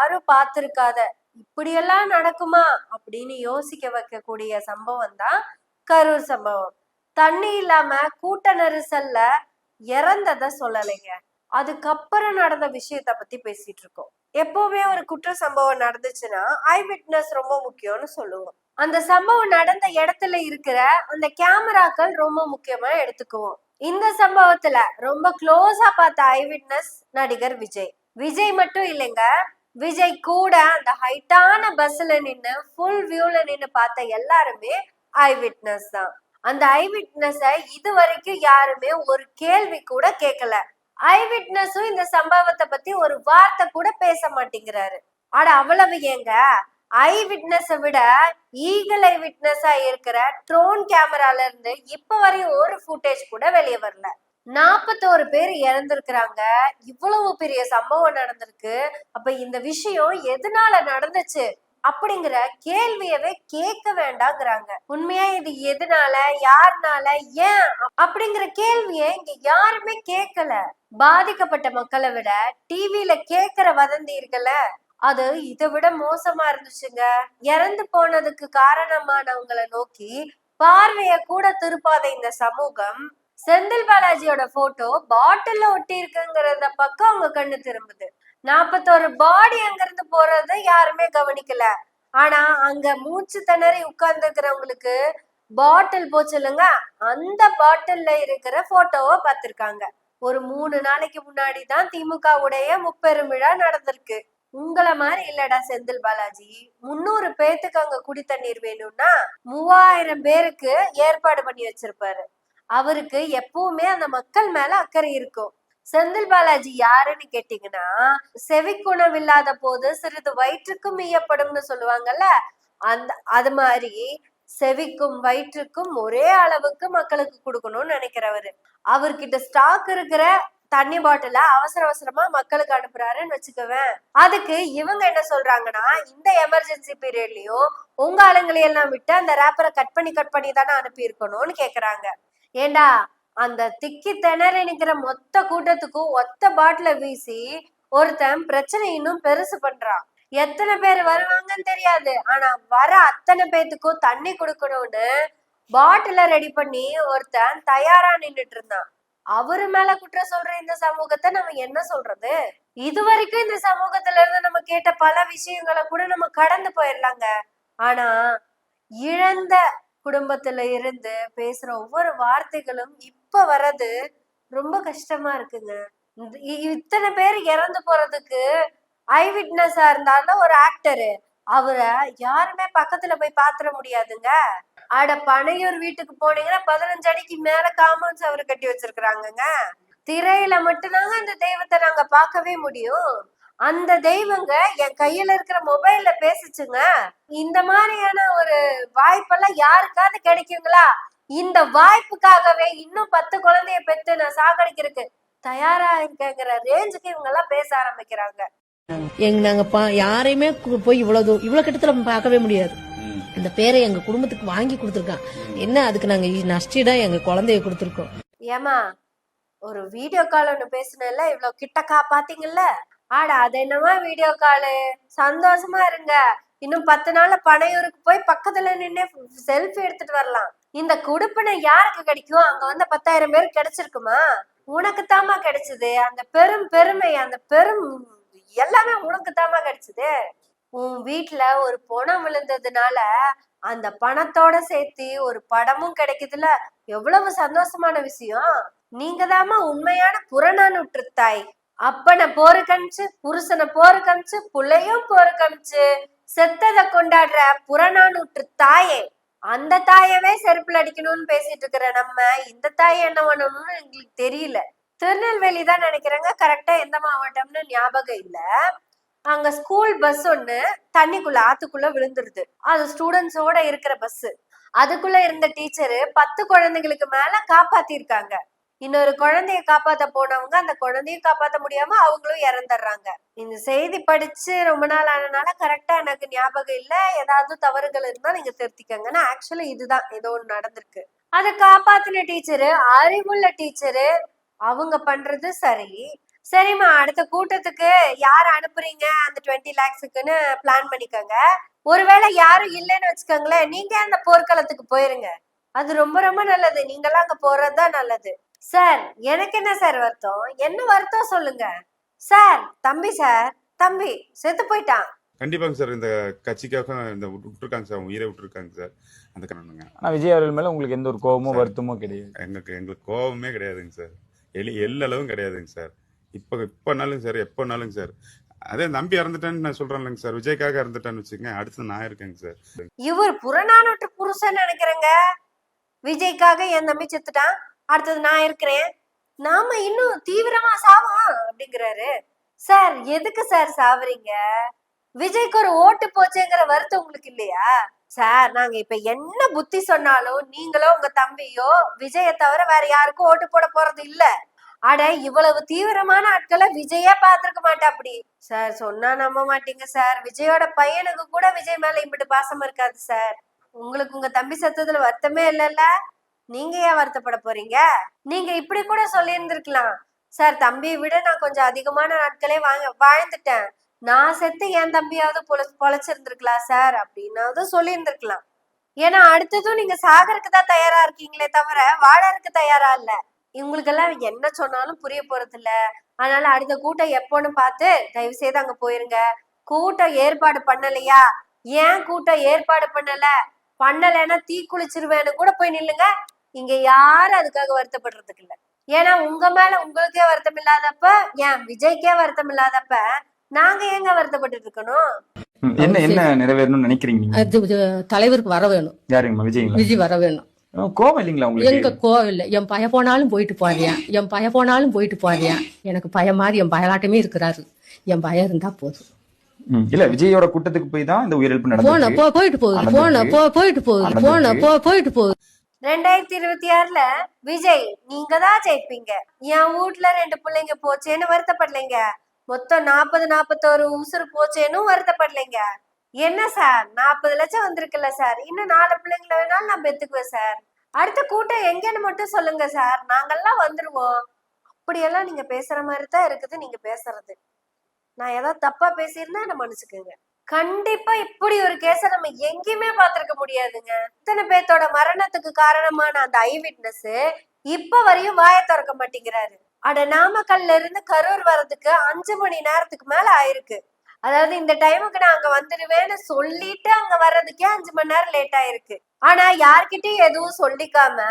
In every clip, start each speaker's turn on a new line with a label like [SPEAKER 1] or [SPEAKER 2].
[SPEAKER 1] யாரும் பார்த்திருக்காத இப்படியெல்லாம் நடக்குமா? அப்படின்னு யோசிக்க வைக்கக்கூடிய சம்பவம் தான் கரூர் சம்பவம். தண்ணி இல்லாம கூட்ட நெரிசல்ல இறந்தத சொல்லலைங்க. அதுக்கப்புறம் நடந்த விஷயத்த பத்தி பேசிட்டு இருக்கோம். எப்பவுமே ஒரு குற்ற சம்பவம் நடந்துச்சுன்னா ஐ விட்னஸ் ரொம்ப முக்கியம்னு சொல்லுவோம். அந்த சம்பவம் நடந்த இடத்துல இருக்கிற அந்த கேமராக்கள் ரொம்ப முக்கியமா எடுத்துக்குவோம். இந்த சம்பவத்துல ரொம்ப க்ளோஸா பார்த்த ஐ விட்னஸ் நடிகர் விஜய். விஜய் மட்டும் இல்லைங்க விஜய் கூட அந்த ஹைட்டான பஸ்ல நின்னு ஃபுல் வியூல நின்னு பார்த்த எல்லாருமே ஐ விட்னஸ் தான். அந்த ஐ விட்னஸ இது வரைக்கும் யாருமே ஒரு கேள்வி கூட கேட்கல ஐ விட்னஸும் இந்த சம்பவத்தை பத்தி ஒரு வார்த்தை கூட பேச மாட்டேங்கிறாரு. ஆட அவ்வளவு ஏங்க? ஐ விட்னஸை விட ஈகல் ஐ விட்னஸா இருக்கிற ட்ரோன் கேமரால இருந்து இப்ப வரையும் ஒரு ஃபுட்டேஜ் கூட வெளியே வரல. நாற்பத்தோரு பேர் இறந்திருக்கிறாங்க. இவ்வளவு பெரிய சம்பவம் நடந்திருக்கு. அப்ப இந்த விஷயம் எதனால நடந்துச்சு? அப்படிங்கிற கேள்வியவே கேட்க வேண்டாங்கிறாங்க. உண்மையா இது எதனால? யாருனால? ஏன்? அப்படிங்கிற கேள்விய இங்க யாருமே கேட்கல. பாதிக்கப்பட்ட மக்களை விட டிவில கேக்குற வதந்தி இருக்குல்ல? அது இதை விட மோசமா இருந்துச்சுங்க. இறந்து போனதுக்கு காரணமானவங்களை நோக்கி பார்வைய கூட திருப்பாத இந்த சமூகம் செந்தில் பாலாஜியோட போட்டோ பாட்டில்ல ஒட்டி இருக்குங்கிறத பக்கம் அவங்க கண்ணு திரும்புது. நாப்பத்தோரு பாடி அங்கிருந்து போறத யாருமே கவனிக்கல. ஆனா அங்க மூச்சு திணறி உட்கார்ந்துருக்கிறவங்களுக்கு பாட்டில் போச்சுலுங்க அந்த பாட்டில்ல இருக்கிற போட்டோவை பார்த்திருக்காங்க. ஒரு மூணு நாளைக்கு முன்னாடி தான் திமுக உடைய முப்பெரும் விழா நடந்திருக்கு. உங்களை மாதிரி இல்லடா செந்தில் பாலாஜி. முன்னூறு பேத்துக்கு அங்க குடி தண்ணீர் வேணும்னா மூவாயிரம் பேருக்கு ஏற்பாடு பண்ணி வச்சிருப்பாரு. அவருக்கு எப்பவுமே அந்த மக்கள் மேல அக்கறை இருக்கும். செந்தில் பாலாஜி யாருன்னு கேட்டீங்கன்னா செவிக்குணம் இல்லாத போது சிறிது வயிற்றுக்கும் ஈயப்படும்னு சொல்லுவாங்கல்ல அந்த அது மாதிரி செவிக்கும் வயிற்றுக்கும் ஒரே அளவுக்கு மக்களுக்கு கொடுக்கணும்னு நினைக்கிறவரு. அவர்கிட்ட ஸ்டாக் இருக்கிற தண்ணி பாட்டில அவசர அவசரமா மக்களுக்கு அனுப்புறாருன்னு வச்சுக்குவேன் அதுக்கு இவங்க என்ன சொல்றாங்கன்னா இந்த எமர்ஜென்சி பீரியட்லயும் உங்க ஆளுங்களை எல்லாம் விட்டு அந்த ரேப்பரை கட் பண்ணி கட் பண்ணி தானே அனுப்பி இருக்கணும்னு கேக்குறாங்க. ஏண்டா அந்த திக்கி திணறி நிக்கிற மொத்த கூட்டத்துக்கும் ஒத்த பாட்டில வீசி ஒருத்தன் பிரச்சனை இன்னும் பெருசு பண்றான். எத்தனை பேர் வருவாங்கன்னு தெரியாது. ஆனா வர அத்தனை பேத்துக்கும் தண்ணி கொடுக்கணும்னு பாட்டில ரெடி பண்ணி ஒருத்தன் தயாரா நின்னுட்டு இருந்தான். அவரு மேல குற்றம் சொல்ற இந்த சமூகத்தை நம்ம என்ன சொல்றது? இது வரைக்கும் இந்த சமூகத்துல இருந்து நம்ம கேட்ட பல விஷயங்களை கூட நம்ம கடந்து போயிடலாங்க. ஆனா இழந்த குடும்பத்துல இருந்து பேசுற ஒவ்வொரு வார்த்தைகளும் இப்ப வர்றது ரொம்ப கஷ்டமா இருக்குங்க. இந்த- இ- இத்தனை பேர் இறந்து போறதுக்கு ஐ விட்னஸா இருந்தாலும் ஒரு ஆக்டரு அவரை யாருமே பக்கத்துல போய் பாத்துற முடியாதுங்க. அட பனையூர் வீட்டுக்கு போனீங்கன்னா பதினஞ்சு அடிக்கு மேல காம்பவுண்ட் அவர் கட்டி வச்சிருக்கிறாங்கங்க. திரையில மட்டும்தாங்க இந்த தெய்வத்தை நாங்க பார்க்கவே முடியும். அந்த தெய்வங்க என் கையில இருக்கிற மொபைல்ல பேசுச்சுங்க. இந்த மாதிரியான ஒரு வாய்ப்பெல்லாம் யாருக்காவது கிடைக்குங்களா? இந்த வாய்ப்புக்காகவே இன்னும் பத்து குழந்தைய பெத்து நான் சாகடிக்கிறதுக்கு தயாரா இருக்கேங்கிற ரேஞ்சுக்கு இவங்க எல்லாம் பேச ஆரம்பிக்கிறாங்க.
[SPEAKER 2] எங்க நாங்க பா- யாரையுமே போய் இவ்வளவு இவ்வளவு கிட்டத்துல பார்க்கவே முடியாது. அந்த பேரை எங்க குடும்பத்துக்கு வாங்கி கொடுத்துருக்கான். என்ன அதுக்கு நாங்க நஷ்டிடா எங்க குழந்தைய கொடுத்துருக்கோம்.
[SPEAKER 1] ஏமா ஒரு வீடியோ கால் ஒண்ணு பேசுனேன்ல இவ்வளவு கிட்டக்கா பாத்தீங்கல்ல ஆடா அது என்னமா வீடியோ காலு சந்தோஷமா இருங்க. இன்னும் பத்து நாள்ல பனையூருக்கு போய் பக்கத்துல நின்று செல்ஃபி எடுத்துட்டு வரலாம். இந்த குடுப்பினை யாருக்கு கிடைக்கும்? அங்க வந்து பத்தாயிரம் பேர் கிடைச்சிருக்குமா? உனக்கு தாமா கிடைச்சது. அந்த பெரும் பெருமை அந்த பெரும் எல்லாமே உனக்கு தாமா கிடைச்சது. உன் வீட்டுல ஒரு பணம் விழுந்ததுனால அந்த பணத்தோட சேர்த்து ஒரு படமும் கிடைக்குதுல. எவ்வளவு சந்தோஷமான விஷயம். நீங்க தாமா உண்மையான புறநானூற்று தாய். அப்பனை போருக்கு அனுப்பிச்சு புருஷனை போருக்கு அனுப்பிச்சு பிள்ளையும் போருக்கு கமிச்சு செத்ததை கொண்டாடுற புறநானூற்று தாயே அந்த தாயவே செருப்புல அடிக்கணும்னு பேசிட்டு இருக்கிற நம்ம இந்த தாயை என்ன பண்ணணும்னு எங்களுக்கு தெரியல. திருநெல்வேலி தான் நினைக்கிறேங்க. கரெக்டா எந்த மாவட்டம்னு ஞாபகம் இல்ல. அங்க ஸ்கூல் பஸ் ஒண்ணு தண்ணிக்குள்ள ஆத்துக்குள்ள விழுந்துருது. அது ஸ்டூடெண்ட்ஸோட இருக்கிற பஸ் அதுக்குள்ள இருந்த டீச்சரு பத்து குழந்தைங்களுக்கு மேல காப்பாத்திருக்காங்க. இன்னொரு குழந்தைய காப்பாத்த போனவங்க அந்த குழந்தையும் காப்பாத்த முடியாம அவங்களும் இறந்துடுறாங்க. இந்த செய்தி படிச்சு ரொம்ப நாள் ஆனனால கரெக்டா எனக்கு ஞாபகம் இல்ல. ஏதாவது தவறுகள் இருந்தா நீங்க திருத்திக்கங்கன்னா ஆக்சுவலி இதுதான். ஏதோ ஒண்ணு நடந்திருக்கு. அதை காப்பாத்தின டீச்சரு அறிவுள்ள டீச்சரு அவங்க பண்றது சரி. சரிம்மா அடுத்த கூட்டத்துக்கு யார் அனுப்புறீங்க? அந்த டுவெண்ட்டி லேக்ஸுக்குன்னு பிளான் பண்ணிக்கோங்க. ஒருவேளை யாரும் இல்லைன்னு வச்சுக்கோங்களேன் நீங்க அந்த போர்க்களத்துக்கு போயிருங்க. அது ரொம்ப ரொம்ப நல்லது. நீங்களாம் அங்க போறதுதான் நல்லது. சார் எனக்கு என்ன சார் வருத்தம்? என்ன வருத்தம் சொல்லுங்க? சார் தம்பி சார் தம்பி செத்து போயிட்டான்.
[SPEAKER 3] கண்டிப்பாங்க சார் இந்த கட்சிக்காக இந்த விட்டு- விட்டுருக்காங்க சார் உயிரை விட்டுருக்காங்க சார் அந்த காரணங்க.
[SPEAKER 4] ஆனா விஜய் அவர்கள் மேல உங்களுக்கு எந்த ஒரு கோபமோ வருத்தமோ கிடையாது.
[SPEAKER 3] எங்களுக்கு எங்களுக்கு கோபமே கிடையாதுங்க சார் எலி எல்லளவும் கிடையாதுங்க சார் இப்போ இப்போனாலும் சார் எப்போனாலும் சார் அதே நம்பி இறந்துட்டேன்னு நான் சொல்றேன்லங்க சார் விஜய்க்காக இறந்துட்டேன்னு வச்சுக்கோங்க அடுத்து நான் இருக்கேங்க சார்
[SPEAKER 1] இவர் புறநானூற்று புருஷன் நினைக்கிறேங்க. விஜய்க்காக என் தம்பி செத்துட்டான். அடுத்தது நான் இருக்கிறேன். நாம இன்னும் தீவிரமா சாவோம்? அப்படிங்கிறாரு. சார் எதுக்கு சார் சாவறீங்க? விஜய்க்கு ஒரு ஓட்டு போச்சேங்கிற வருத்தம் உங்களுக்கு இல்லையா? சார் நாங்க இப்ப என்ன புத்தி சொன்னாலும் நீங்களோ உங்க தம்பியோ விஜய தவிர வேற யாருக்கும் ஓட்டு போட போறது இல்ல. அட இவ்வளவு தீவிரமான ஆட்களை விஜயே பாத்திருக்க மாட்டா அப்படி சார் சொன்னா நம்ப மாட்டீங்க சார். விஜயோட பையனுக்கு கூட விஜய் மேல இப்படி பாசம் இருக்காது சார். உங்களுக்கு உங்க தம்பி சத்தத்துல வருத்தமே இல்லைல்ல? நீங்க ஏன் வருத்தப்பட போறீங்க? நீங்க இப்படி கூட சொல்லியிருந்திருக்கலாம். சார் தம்பியை விட நான் கொஞ்சம் அதிகமான நாட்களே வாங்க வாழ்ந்துட்டேன். நான் செத்து என் தம்பியாவது பொழ பொழைச்சிருந்திருக்கலாம் சார்? அப்படின்னாவது சொல்லியிருந்திருக்கலாம். ஏன்னா அடுத்ததும் நீங்க சாகருக்கு தான் தயாரா இருக்கீங்களே தவிர வாழறதுக்கு தயாரா இல்ல. இவங்களுக்கெல்லாம் என்ன சொன்னாலும் புரிய போறது இல்ல அதனால அடுத்த கூட்டம் எப்போன்னு பார்த்து தயவு செய்து அங்க போயிருங்க. கூட்டம் ஏற்பாடு பண்ணலையா? ஏன் கூட்டம் ஏற்பாடு பண்ணல? பண்ணலைன்னா தீ குளிச்சிருவேன்னு கூட போய் நில்லுங்க. இங்க யாரும் அதுக்காக வருத்தப்படுறதுக்கு இல்ல. ஏன்னா உங்க மேல உங்களுக்கே வருத்தம் இல்லாதப்ப ஏன் விஜய்க்கே வருத்தம் இல்லாதப்ப நாங்க ஏங்க வருத்தப்பட்டு இருக்கணும்?
[SPEAKER 4] என்ன என்ன நிறைவேறணும்னு நினைக்கிறீங்க
[SPEAKER 2] தலைவருக்கு வர வேணும்.
[SPEAKER 4] யாருங்கம்மா? விஜய்ங்களா?
[SPEAKER 2] விஜய் வர வேணும்.
[SPEAKER 4] கோபம் இல்லைங்களா
[SPEAKER 2] எங்க
[SPEAKER 4] உங்களுக்கு
[SPEAKER 2] கோவில்ல என் பய போனாலும் போயிட்டு போறியா என் பய போனாலும் போயிட்டு போறியா எனக்கு பய மாதிரி என் பயலாட்டமே இருக்கிறாரு. என் பயம் இருந்தா போதும்.
[SPEAKER 4] இல்ல விஜயோட கூட்டத்துக்கு போய் தான் இந்த உயிரிழப்பு
[SPEAKER 2] போன
[SPEAKER 4] நடந்துச்சு
[SPEAKER 2] போ போயிட்டு போகுது. போன போ போயிட்டு போகுது. போன போ போயிட்டு போகுது.
[SPEAKER 1] ரெண்டாயிரத்தி இருபத்தி ஆறுல விஜய் நீங்க தான் ஜெயிப்பீங்க. என் வீட்ல ரெண்டு பிள்ளைங்க போச்சேன்னு வருத்தப்படலைங்க. மொத்தம் நாற்பது நாற்பத்தோரு உசுறு போச்சேன்னு வருத்தப்படலைங்க. என்ன சார்? நாற்பது லட்சம் வந்திருக்குல்ல சார். இன்னும் நாலு பிள்ளைங்கள வேணாலும் நான் பெத்துக்குவேன் சார். அடுத்த கூட்டம் எங்கன்னு மட்டும் சொல்லுங்க சார். நாங்கெல்லாம் வந்துருவோம். அப்படியெல்லாம் நீங்க பேசுற மாதிரி தான் இருக்குது நீங்க பேசுறது. நான் ஏதாவது தப்பா பேசியிருந்தா என்ன மன்னிச்சுக்கோங்க. கண்டிப்பா இப்படி ஒரு கேஸ நம்ம எங்கேயுமே பாத்திருக்க முடியாதுங்க. இத்தனை பேர்த்தோட மரணத்துக்கு காரணமான அந்த ஐ விட்னஸ் இப்ப வரையும் வாயை திறக்க மாட்டேங்கிறாரு. அட நாமக்கல்ல இருந்து கரூர் வர்றதுக்கு அஞ்சு மணி நேரத்துக்கு மேல ஆயிருக்கு. அதாவது இந்த டைமுக்கு நான் அங்க வந்துடுவேன்னு சொல்லிட்டு அங்க வர்றதுக்கே அஞ்சு மணி நேரம் லேட் ஆயிருக்கு. ஆனா யார்கிட்டயும் எதுவும் சொல்லிக்காம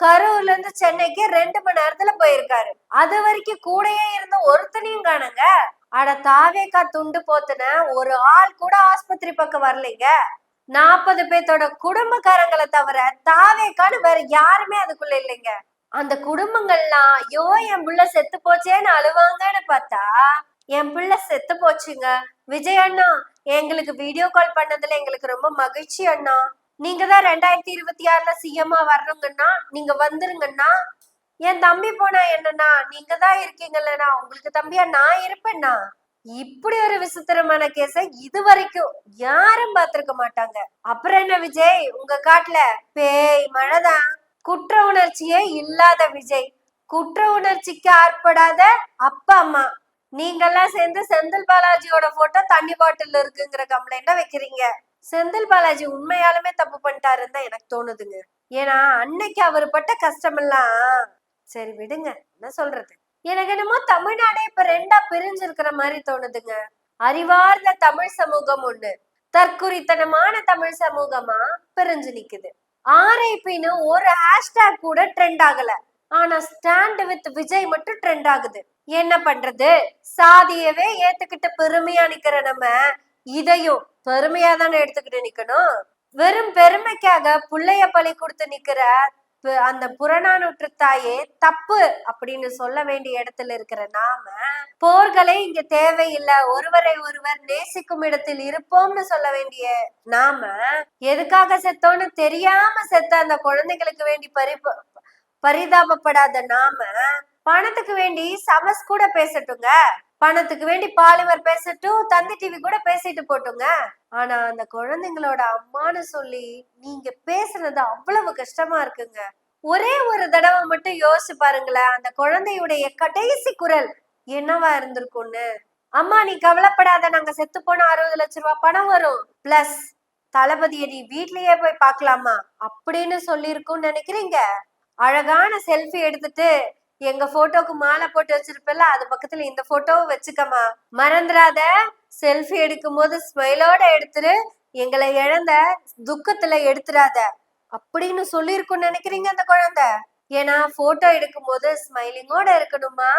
[SPEAKER 1] கரூர்ல இருந்து சென்னைக்கு ரெண்டு மணி நேரத்துல போயிருக்காரு. அது வரைக்கும் கூடயே இருந்த ஒருத்தனையும் காணுங்க. அட தாவேக்கா துண்டு போத்துன. ஒரு ஆள் கூட ஆஸ்பத்திரி பக்கம் வரலைங்க. நாற்பது பேத்தோட குடும்பக்காரங்களை தவிர தாவேக்கான்னு வேற யாருமே அதுக்குள்ள இல்லைங்க. அந்த குடும்பங்கள்லாம் ஐயோ என் புள்ள செத்து போச்சேன்னு அழுவாங்கன்னு பார்த்தா என் பிள்ளை செத்து போச்சுங்க. விஜய் அண்ணா எங்களுக்கு வீடியோ கால் பண்ணதுல எங்களுக்கு ரொம்ப மகிழ்ச்சி அண்ணா. நீங்க தான் ரெண்டாயிரத்தி இருபத்தி ஆறுல சிஎம்மா வரணுங்கன்னா நீங்க வந்துருங்கண்ணா என் தம்பி போனா என்னன்னா நீங்க தான் இருக்கீங்கல்லண்ணா உங்களுக்கு தம்பியா நான் இருப்பேண்ணா. இப்படி ஒரு விசித்திரமான கேஸ இது வரைக்கும் யாரும் பார்த்திருக்க மாட்டாங்க. அப்புறம் என்ன விஜய்? உங்க காட்டுல? பேய் மழைதான். குற்ற உணர்ச்சியே இல்லாத விஜய். குற்ற உணர்ச்சிக்கு ஆற்படாத அப்பா அம்மா. நீங்கெல்லாம் சேர்ந்து செந்தில் பாலாஜியோட போட்டோ தண்ணி பாட்டில் இருக்குங்கிற கம்ப்ளைண்ட வைக்கிறீங்க. செந்தில் பாலாஜி உண்மையாலுமே தப்பு பண்ணிட்டாருன்னு தான் எனக்கு தோணுதுங்க. ஏன்னா அன்னைக்கு அவர் பட்ட கஷ்டமெல்லாம் சரி விடுங்க என்ன சொல்றது? எனக்கு என்னமோ தமிழ்நாடே இப்ப ரெண்டா பிரிஞ்சிருக்கிற மாதிரி தோணுதுங்க. அறிவார்ந்த தமிழ் சமூகம் ஒண்ணு. தற்குறித்தனமான தமிழ் சமூகமா பிரிஞ்சு நிக்குது. ஆர்ஐபின்னு ஒரு ஹேஷ்டேக் கூட ட்ரெண்ட் ஆகல. ஆனா ஸ்டாண்ட் வித் விஜய் மட்டும் ட்ரெண்ட் ஆகுது. என்ன பண்றது? சாதியவே ஏத்துக்கிட்டு பெருமையா நிக்கிற நம்ம இதையும் பெருமையா தானே எடுத்துக்கிட்டு நிக்கணும்? வெறும் பெருமைக்காக புள்ளைய பழி கொடுத்து நிக்கிற அந்த புறநானூற்று தாயே தப்பு அப்படின்னு சொல்ல வேண்டிய இடத்துல இருக்கிற நாம போர்களே இங்க தேவையில்லை. ஒருவரை ஒருவர் நேசிக்கும் இடத்தில் இருப்போம்னு சொல்ல வேண்டிய நாம எதுக்காக செத்தோன்னு தெரியாம செத்த அந்த குழந்தைகளுக்கு வேண்டி பரி பரிதாபப்படாத நாம பணத்துக்கு வேண்டி சமஸ் கூட பேசட்டுங்க. பணத்துக்கு வேண்டி பாலிமர் பேசட்டும் தந்தி டிவி கூட பேசிட்டு போட்டுங்க. ஆனா அந்த குழந்தைங்களோட அம்மான்னு சொல்லி நீங்க பேசுறது அவ்வளவு கஷ்டமா இருக்குங்க. ஒரே ஒரு தடவை மட்டும் யோசிச்சு பாருங்களேன் அந்த குழந்தையுடைய கடைசி குரல் என்னவா இருந்திருக்கும்னு. அம்மா நீ கவலைப்படாத நாங்க செத்து போன அறுபது லட்ச ரூபாய் பணம் வரும். பிளஸ் தளபதியை நீ வீட்லயே போய் பார்க்கலாமா? அப்படின்னு சொல்லியிருக்கும்னு நினைக்கிறீங்க? அழகான செல்ஃபி எடுத்துட்டு எங்க போட்டோக்கு மாலை போட்டு வச்சிருப்பல அது பக்கத்துல இந்த போட்டோவை வச்சுக்கமா மறந்துடாத செல்ஃபி எடுக்கும் போது ஸ்மைலோட எடுத்துரு எங்களை இழந்த துக்கத்துல எடுத்துடாத அப்படின்னு சொல்லியிருக்கும்னு நினைக்கிறீங்க அந்த குழந்தை? ஏன்னா போட்டோ எடுக்கும் போது ஸ்மைலிங்கோட இருக்கணுமா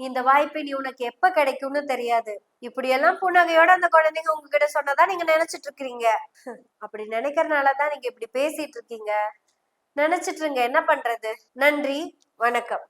[SPEAKER 1] இந்த வாய்ப்பு நீ உனக்கு எப்ப கிடைக்கும்னு தெரியாது. இப்படி எல்லாம் புன்னகையோட அந்த குழந்தைங்க உங்ககிட்ட சொன்னதா நீங்க நினைச்சிட்டு இருக்கீங்க அப்படி நினைக்கிறனாலதான் நீங்க இப்படி பேசிட்டு இருக்கீங்க நினைச்சிட்டு இருங்க என்ன பண்றது? நன்றி. வணக்கம்.